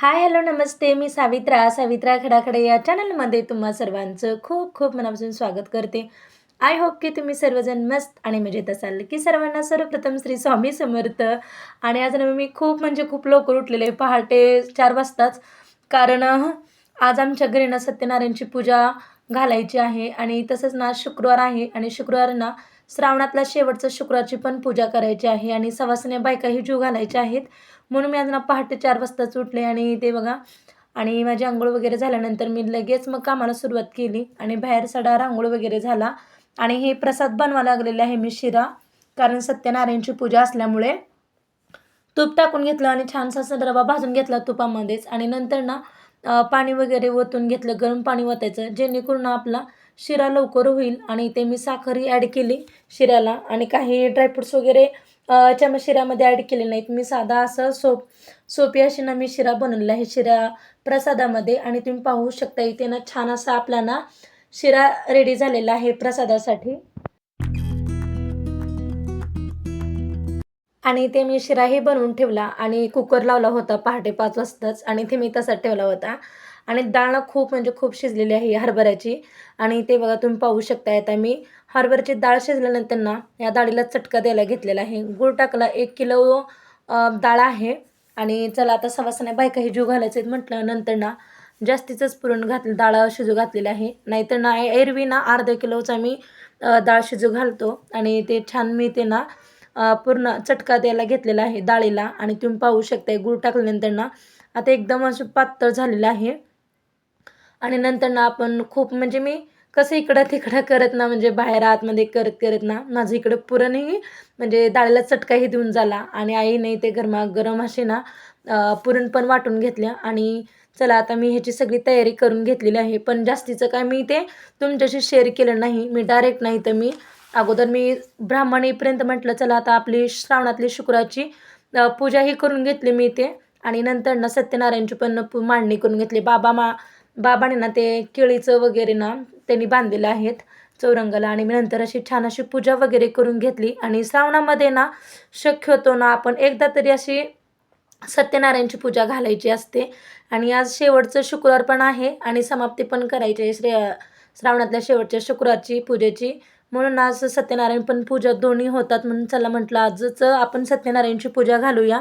Hi hello नमस्ते. मी सावित्रा. सावित्रा खडाखडे या चॅनलमध्ये तुम्हा सर्वांचं खूप खूप मनापासून स्वागत करते. आय होप की तुम्ही सर्वजण मस्त आणि मजेत असाल. की सर्वांना सर्वप्रथम श्री स्वामी समर्थ. आणि आज ना मी खूप म्हणजे खूप लवकर उठलेले पहाटे चार वाजताच. कारण आज आमच्या घरी ना सत्यनारायणची पूजा घालायची आहे. आणि तसंच ना शुक्रवार आहे. आणि शुक्रवार ना श्रावणातला शेवटचा शुक्राची पण पूजा करायची आहे आणि सवासने बायकाही जीव घालायच्या आहेत. म्हणून मी आज ना पहाटे चार वाजताच उठले आणि ते बघा आणि माझी आंघोळ वगैरे झाल्यानंतर मी लगेच मग कामाला सुरुवात केली आणि बाहेर सडा रांगोळ वगैरे झाला. आणि हे प्रसाद बनवा लागलेले आहे मी शिरा कारण सत्यनारायणची पूजा असल्यामुळे तूप टाकून घेतलं आणि छानसा रवा भाजून घेतला तुपामध्येच. आणि नंतर ना पाणी वगैरे ओतून घेतलं गरम पाणी ओतायचं जेणेकरून आपला शिरा लवकर होईल आणि ते मी साखरही ॲड केली शिऱ्याला. आणि काही ड्रायफ्रुट्स वगैरे अ, शिऱ्यामध्ये ॲड केले नाहीत मी साधा असं सोप सोपी अशी ना मी शिरा बनवलेला आहे शिरा प्रसादामध्ये. आणि तुम्ही पाहू शकता इथे ना छान असा आपला ना शिरा रेडी झालेला आहे प्रसादासाठी. आणि ते मी शिराही बनवून ठेवला आणि कुकर लावला होता पहाटे पाच वाजताच. आणि ते मी तसाच ठेवला होता. आणि डाळ खूप म्हणजे खूप शिजलेली आहे हरभऱ्याची. आणि ते बघा तुम्ही पाहू शकता आता मी हरभऱ्याची डाळ शिजल्यानंतर ना या डाळीला चटका द्यायला घेतलेला आहे. गूळ टाकला एक किलो डाळ आहे. आणि चला आता सवासण्या बायकाही जीव घालायचे म्हटलं नंतर ना जास्तीचंच पुरण घातलं डाळ शिजू घातलेलं आहे. नाहीतर ना एरवी ना अर्धा किलोचा मी डाळ शिजू घालतो. आणि ते छान मी ते ना पूर्ण चटका द्यायला घेतलेला आहे डाळीला आणि तुम्ही पाहू शकताय गूळ टाकल्यानंतर ना आता एकदम असं पातळ झालेलं आहे. आणि नंतर ना आपण खूप म्हणजे मी कसं इकडं तिकडं करत ना म्हणजे बाहेर आतमध्ये करत करत ना माझं इकडं पुरणही म्हणजे डाळीला चटकाही देऊन झाला. आणि आईने ते गरमा गरम असे ना पुरण पण वाटून घेतल्या. आणि चला आता मी ह्याची सगळी तयारी करून घेतलेली आहे. पण जास्तीचं काय मी ते तुमच्याशी शेअर केलं नाही. मी डायरेक्ट नाही तर मी अगोदर मी ब्राह्मणीपर्यंत म्हटलं चला आता आपली श्रावणातली शुक्राची पूजाही करून घेतली मी ते आणि नंतर ना सत्यनारायणची पण मांडणी करून घेतली. बाबा मा बाबाने ना ते केळीचं वगैरे ना त्यांनी बांधलेलं आहेत चौरंगाला. आणि मी नंतर अशी छान अशी पूजा वगैरे करून घेतली. आणि श्रावणामध्ये ना शक्यतो ना आपण एकदा तरी अशी सत्यनारायणची पूजा घालायची असते. आणि आज शेवटचं शुक्रवार पण आहे आणि समाप्ती पण करायची आहे. श्रे श्रावणातल्या शेवटच्या शुक्रवारची पूजेची. म्हणून आज सत्यनारायण पण पूजा दोन्ही होतात म्हणून चला म्हटलं आजच आपण सत्यनारायणची पूजा घालूया.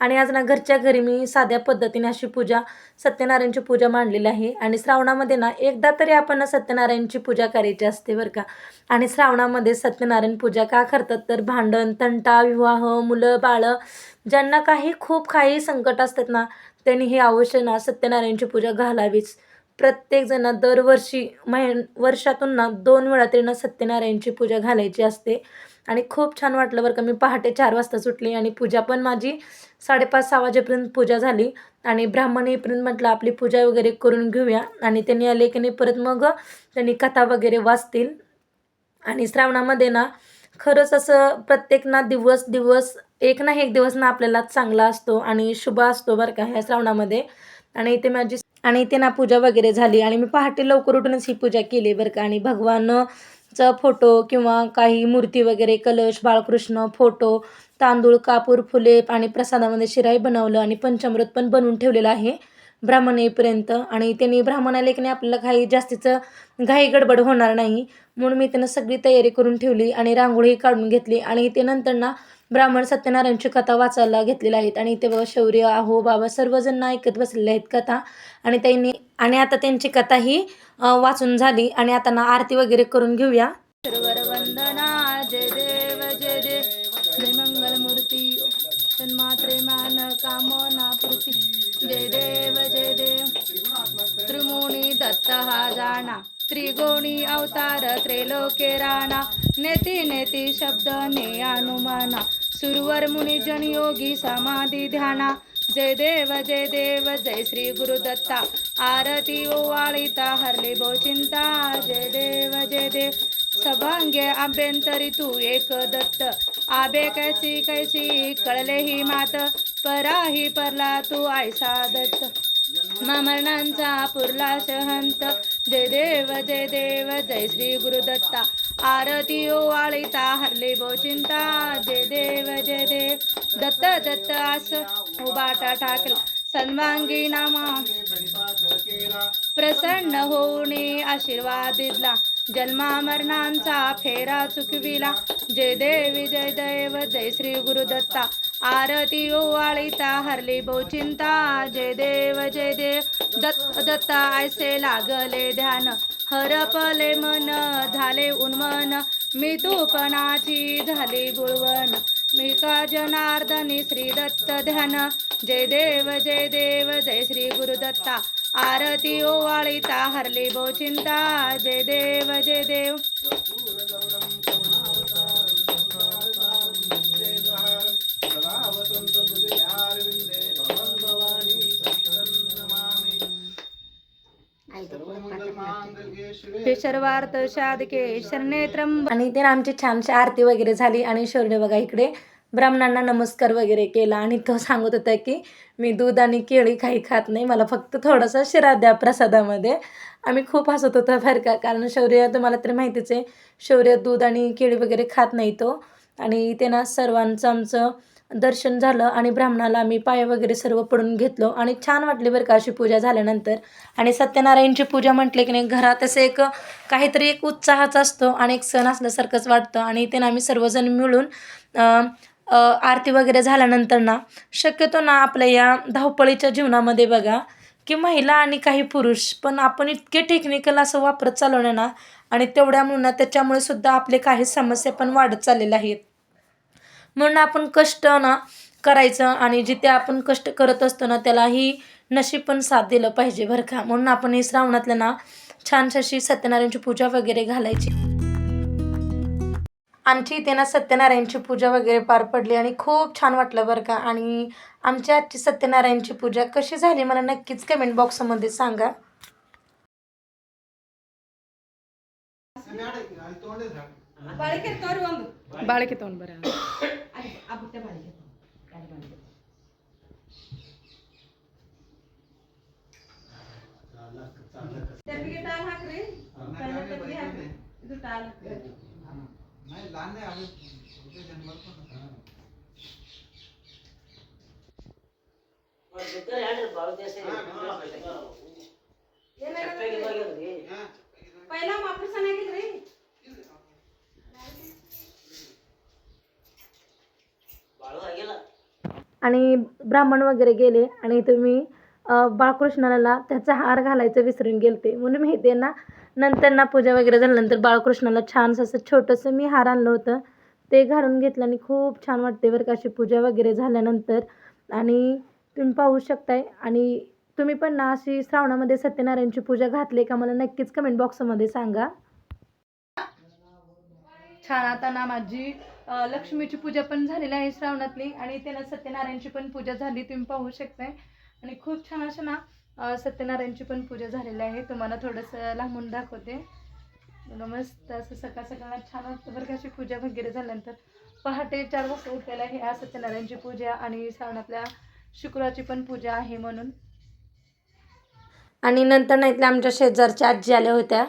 आणि आज ना घरच्या घरी मी साध्या पद्धतीने अशी पूजा सत्यनारायणची पूजा मांडलेली आहे. आणि श्रावणामध्ये ना एकदा तरी आपण ना सत्यनारायणची पूजा करायची असते बरं का. आणि श्रावणामध्ये सत्यनारायण पूजा का करतात तर भांडण तंटा विवाह मुलं बाळं ज्यांना काही खूप काही संकट असतात ना त्यांनी हे अवश्य ना सत्यनारायणची पूजा घालावीच. प्रत्येकजण दरवर्षी महिन वर्षातून ना दोन वेळा तरी ना सत्यनारायणची पूजा घालायची असते. आणि खूप छान वाटलं बरं का मी पहाटे चार वाजता सुटली आणि पूजा पण माझी साडेपाच सहा वाजेपर्यंत पूजा झाली. आणि ब्राह्मण येईपर्यंत म्हटलं आपली पूजा वगैरे करून घेऊया. आणि त्यांनी आले की नाही परत मग त्यांनी कथा वगैरे वाचतील. आणि श्रावणामध्ये ना खरंच असं प्रत्येक ना दिवस दिवस एक ना एक दिवस ना आपल्याला चांगला असतो आणि शुभ असतो बरं का ह्या श्रावणामध्ये. आणि इथे माझी आणि इथे ना पूजा वगैरे झाली. आणि मी पहाटे लवकर उठूनच ही पूजा केली बरं का. आणि भगवानचा फोटो किंवा काही मूर्ती वगैरे कलश बाळकृष्ण फोटो तांदूळ कापूर फुले आणि प्रसादामध्ये शिराई बनवलं आणि पंचामृत पण बनवून ठेवलेलं आहे ब्राह्मण येईपर्यंत. आणि त्यांनी ब्राह्मण आले की नाही आपल्याला काही जास्तीचं घाई गडबड होणार नाही. म्हणून मी त्यांना सगळी तयारी करून ठेवली आणि रांगोळी काढून घेतली. आणि ते नंतर ना ब्राह्मण सत्यनारायणची कथा वाचायला घेतलेल्या आहेत. आणि इथे बघा शौर्य आहो बाबा सर्वजण ना ऐकत बसलेले आहेत कथा. आणि त्यांनी आणि आता त्यांची कथा ही वाचून झाली. आणि आता ना आरती वगैरे करून घेऊया. वंदना जय देव जय देव. जय मंगलमूर्ती. तन्मात्रे मान कामना पूर्ती. जय देव जय देव. त्रिमुनी दत्त हा जाणा. त्रिगोणी अवतार त्रैलोके राणा. नेती नेती शब्द ने अनुमाना. सुरवर मुनि जन योगी समाधी ध्याना। जय देव जय देव जय श्री गुरुदत्ता आरती ओवाळिता हरले भो चिंता। जय देव जय देव। सभांगे आभ्यंतरी तू एक दत्त। आबे कैसी कैसी कळले ही मात। पराही परला तू आयसा दत्त। ममरणांचा पुरला शहंत। जय देव जय देव जय श्री गुरुदत्ता आरती ओवाळिता हरले भो चिंता जय देव जय देव. दत्त दत्त आस उबाटा टाकला सन्मांगी नामा. प्रसन्न होऊने आशीर्वाद दिला. जन्मा मरणांचा फेरा चुकविला. जय देवी जय देव जय श्री गुरुदत्ता आरती ओवाळीता हरली चिंता जय देव जय देव. दत्त दत्ता ऐसे लागले ध्यान. हरपले मन झाले उन्मन. मी तूपणाची झाली गुळवण मी का जनार्दनी श्री दत्त ध्यान? जय देव जय देव जय श्री गुरुदत्ता. आरती ओवाळीता हरली चिंता. जय देव जय देव. ते सर्वार्थ साधके शरणे त्र्यंब आणि ते आमची छानशी आरती वगैरे झाली आणि शौर्य बघा इकडे ब्राह्मणांना नमस्कार वगैरे केला. आणि तो सांगत होता की मी दूध आणि केळी काही खात नाही मला फक्त थोडासा शिरा द्या प्रसादामध्ये. आम्ही खूप हसत होतो बरं का कारण शौर्य तुम्हाला तरी माहितीच आहे शौर्य दूध आणि केळी वगैरे खात नाही तो. आणि ते ना सर्वांचं आमचं दर्शन झालं आणि ब्राह्मणाला आम्ही पाय वगैरे सर्व पडून घेतलो. आणि छान वाटली बरं का अशी पूजा झाल्यानंतर. आणि सत्यनारायणची पूजा म्हटले की नाही घरात असं एक काहीतरी एक उत्साहाच असतो आणि एक सण असल्यासारखंच वाटतं. आणि ते आम्ही सर्वजण मिळून आरती वगैरे झाल्यानंतर ना शक्यतो ना आपल्या या धावपळीच्या जीवनामध्ये बघा की महिला आणि काही पुरुष पण आपण इतके टेक्निकल असं वापरत चालवणं ना आणि तेवढ्यामुळे ना त्याच्यामुळे सुद्धा आपले काही समस्या पण वाढत चाललेल्या आहेत. म्हणून आपण कष्ट ना करायचं आणि जिथे आपण कष्ट करत असतो ना त्यालाही नशीब पण साथ दिलं पाहिजे बरं का. म्हणून आपण हे श्रावणातल्या ना छानशी सत्यनारायणची पूजा वगैरे घालायची. आमची इथे ना सत्यनारायणची पूजा वगैरे पार पडली आणि खूप छान वाटलं बरं का. आणि आमच्या आजची सत्यनारायणची पूजा कशी झाली मला नक्कीच कमेंट बॉक्समध्ये सांगा. ಬಾಳಿಕೆ ತಗೊಂಡ್ ಬರ पहिला आणि ब्राह्मण वगैरे गेले आणि तुम्ही बाळकृष्णाला त्याचा हार घालायचं विसरून गेलते. म्हणून मी ते ना नंतर ना पूजा वगैरे झाल्यानंतर बाळकृष्णाला छानसं असं छोटंसं मी हार आणलं होतं. ते घालून घेतलं आणि खूप छान वाटते बरं का अशी पूजा वगैरे झाल्यानंतर. आणि तुम्ही पाहू शकताय आणि तुम्ही पण ना अशी श्रावणामध्ये सत्यनारायणची पूजा घातली का मला नक्कीच कमेंट बॉक्समध्ये सांगा. छान आता ना माझी लक्ष्मीची पूजा पण झालेली आहे श्रावणातली आणि त्याला सत्यनारायणची पण पूजा झाली तुम्ही पाहू शकताय. आणि खूप छान असं ना सत्यनारायणची पण पूजा झालेली आहे. तुम्हाला थोडंसं लांबून दाखवते. बघा मस्त असं सकाळ सकाळ छान वाटतं बरं का अशी पूजा वगैरे झाल्यानंतर. पहाटे चार वाजता उठायला आहे आज सत्यनारायणची पूजा आणि श्रावणातल्या शुक्राची पण पूजा आहे म्हणून. आणि नंतर ना इथल्या आमच्या शेजारच्या आजी आल्या होत्या.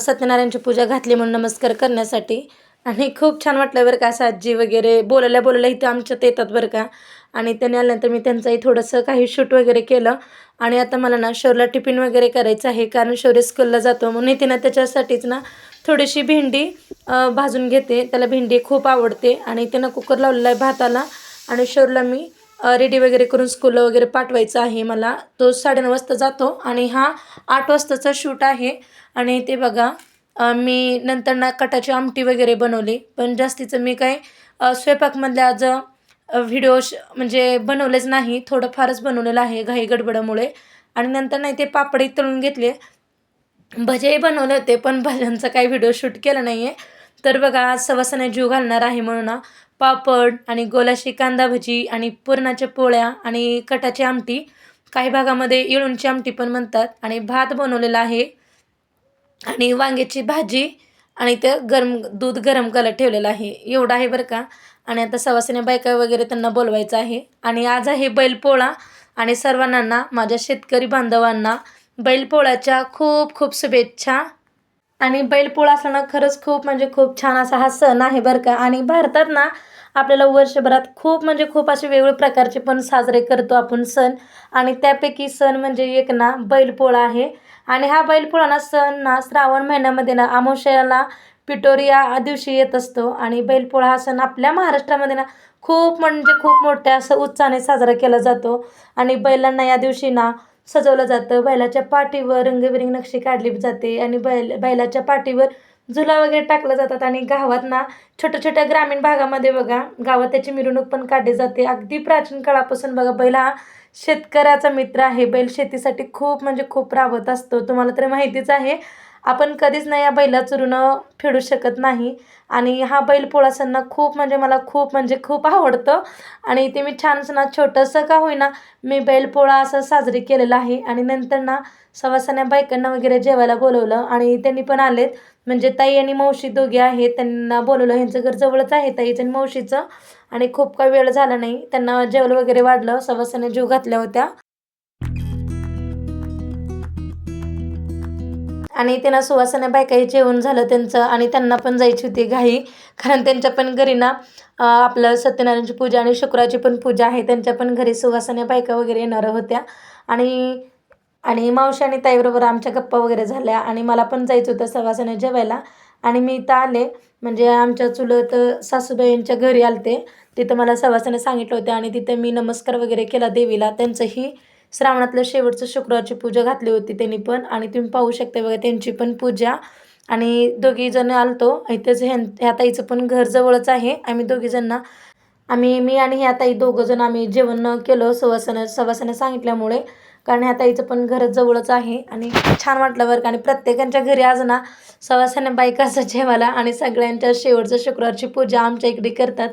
सत्यनारायणची पूजा घातली म्हणून नमस्कार करण्यासाठी. आणि खूप छान वाटलं बरं का असं आजी वगैरे बोलायला बोलायला इथं आमच्यात येतात बरं का. आणि त्याने आल्यानंतर मी त्यांचंही थोडंसं काही शूट वगैरे केलं. आणि आता मला ना शोरला टिफिन वगैरे करायचं आहे कारण शौर्य स्कूलला जातो. म्हणून इथे ना त्याच्यासाठीच ना थोडीशी भेंडी भाजून घेते. त्याला भेंडी खूप आवडते. आणि त्यानं कुकर लावलेला आहे भाताला. आणि शौरला मी रेडी वगैरे करून स्कूलला वगैरे पाठवायचं आहे मला. तो साडेनऊ वाजता जातो. आणि हा आठ वाजताचा शूट आहे. आणि ते बघा मी नंतर ना कटाची आमटी वगैरे बनवली. पण जास्तीचं मी काय स्वयंपाकमधल्या आज व्हिडिओ श म्हणजे बनवलेच नाही थोडंफारच बनवलेलं आहे घाई गडबडामुळे. आणि नंतर नाही ते पापडी तळून घेतले. भजेही बनवले होते पण भज्यांचा काही व्हिडिओ शूट केला नाही आहे तर बघा आज सवासाने जीव घालणार आहे म्हणून पापड आणि गोलाशी कांदा भजी आणि पुरणाच्या पोळ्या आणि कटाची आमटी. काही भागामध्ये इळूंची आमटी पण म्हणतात आणि भात बनवलेला आहे. आणि वांग्याची भाजी आणि ते गरम दूध गरम करायला ठेवलेलं आहे. एवढं आहे बरं का? आणि आता सवासाने बायका वगैरे त्यांना बोलवायचं आहे. आणि आज आहे बैलपोळा आणि सर्वांना माझ्या शेतकरी बांधवांना बैलपोळ्याच्या खूप खूप शुभेच्छा. आणि बैलपोळा असताना खरंच खूप म्हणजे खूप छान असा हा सण आहे बरं का? आणि भारतात ना आपल्याला वर्षभरात खूप म्हणजे खूप असे वेगवेगळे प्रकारचे पण साजरे करतो आपण सण. आणि त्यापैकी सण म्हणजे एक ना बैलपोळा आहे. आणि हा बैलपोळा ना सण ना श्रावण महिन्यामध्ये ना अमावश्याला पिटोरी या दिवशी येत असतो. आणि बैलपोळा हा सण आपल्या महाराष्ट्रामध्ये ना खूप म्हणजे खूप मोठ्या असं उत्साहाने साजरा केला जातो. आणि बैलांना या दिवशी ना सजवलं जातं. बैलाच्या पाठीवर रंगबिरंगी नक्षी काढली जाते आणि बैल बैलाच्या पाठीवर झुला वगैरे टाकल्या जातात आणि गावात ना छोट्या छोट्या ग्रामीण भागामध्ये बघा गावात त्याची मिरवणूक पण काढली जाते. अगदी प्राचीन काळापासून बघा बैल हा शेतकऱ्याचा मित्र आहे. बैल शेतीसाठी खूप म्हणजे खूप राबत असतो. तुम्हाला तर माहितीच आहे. आपण कधीच नाही या बैलाचं ऋण फेडू शकत नाही. आणि हा बैल पोळासना सण खूप म्हणजे मला खूप म्हणजे खूप आवडतं. आणि ते मी छानसं ना छोटंसं का होईना मी बैलपोळा असं साजरी केलेला आहे. आणि नंतर ना सवासाने बायकांना वगैरे जेवायला बोलवलं. आणि त्यांनी पण आलेत. म्हणजे ताई आणि मावशी दोघे आहेत. त्यांना बोलवलं. ह्यांचं घर जवळच आहे ताईचं आणि मावशीचं. आणि खूप काही वेळ झाला नाही. त्यांना जेवलं वगैरे वाढलं. सवासाने जीव घातल्या होत्या. आणि त्यांना सुवासना बायकाही जेवण झालं त्यांचं आणि त्यांना पण जायची होती घाई. कारण त्यांच्या पण घरी ना आपलं सत्यनारायणची पूजा आणि शुक्राची पण पूजा आहे. त्यांच्या पण घरी सुवासना बायका वगैरे येणार होत्या. आणि आणि मावशी आणि ताईबरोबर आमच्या गप्पा वगैरे झाल्या. आणि मला पण जायचं होतं सवासने जेवायला. आणि मी इथं आले. म्हणजे आमच्या चुलत सासूबाईंच्या घरी आलते. तिथं मला सवासाने सांगितलं होतं आणि तिथं मी नमस्कार वगैरे केला देवीला. त्यांचंही श्रावणातलं शेवटचं शुक्रवारची पूजा घातली होती त्यांनी पण. आणि तुम्ही पाहू शकता बघा त्यांची पण पूजा. आणि दोघीजण आलतो. इथंच ह्या ह्या ताईचं पण घर जवळच आहे. आम्ही दोघीजणं आम्ही मी आणि ह्या ताई दोघंजण आम्ही जेवण केलं सवासनं सवासनं सांगितल्यामुळे. कारण ह्या ताईचं पण घर जवळच आहे. आणि छान वाटलं बरं का. आणि प्रत्येकांच्या घरी आज ना सवासाने बायकाचं जेवायला आणि सगळ्यांच्या शेवटचं शुक्रवारची पूजा आमच्या इकडे करतात.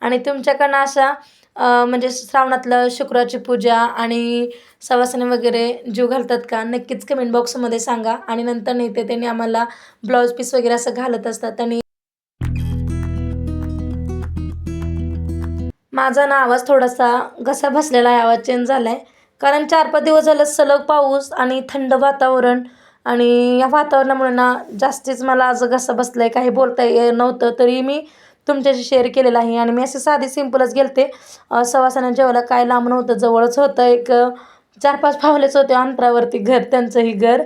आणि तुमच्याकडनं अशा म्हणजे श्रावणातलं शुक्रवारची पूजा आणि सवासने वगैरे जीव घालतात का? नक्कीच कमेंट बॉक्समध्ये सांगा. आणि नंतर नाही ते त्यांनी आम्हाला ब्लाऊज पीस वगैरे असं घालत असतात. आणि माझा ना आवाज थोडासा घसा बसलेला आहे. आवाज चेंज झाला आहे कारण चार पाच दिवस झालं सलग पाऊस आणि थंड वातावरण. आणि या वातावरणामुळे ना जास्तीच मला आज घसा बसला आहे काही बोलता ये नव्हतं. तरी मी तुमच्याशी शेअर केलेलं आहे. आणि मी असे साधी सिम्पलच गेलते. अ, जेवायला काय लांब नव्हतं जवळच होतं एक चार पाच पावलेच होते अंतरावरती घर त्यांचंही घर.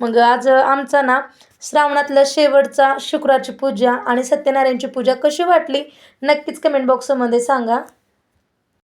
मग आज आमचा ना श्रावणातलं शेवटचा शुक्राची पूजा आणि सत्यनारायणची पूजा कशी वाटली? नक्कीच कमेंट बॉक्समध्ये सांगा.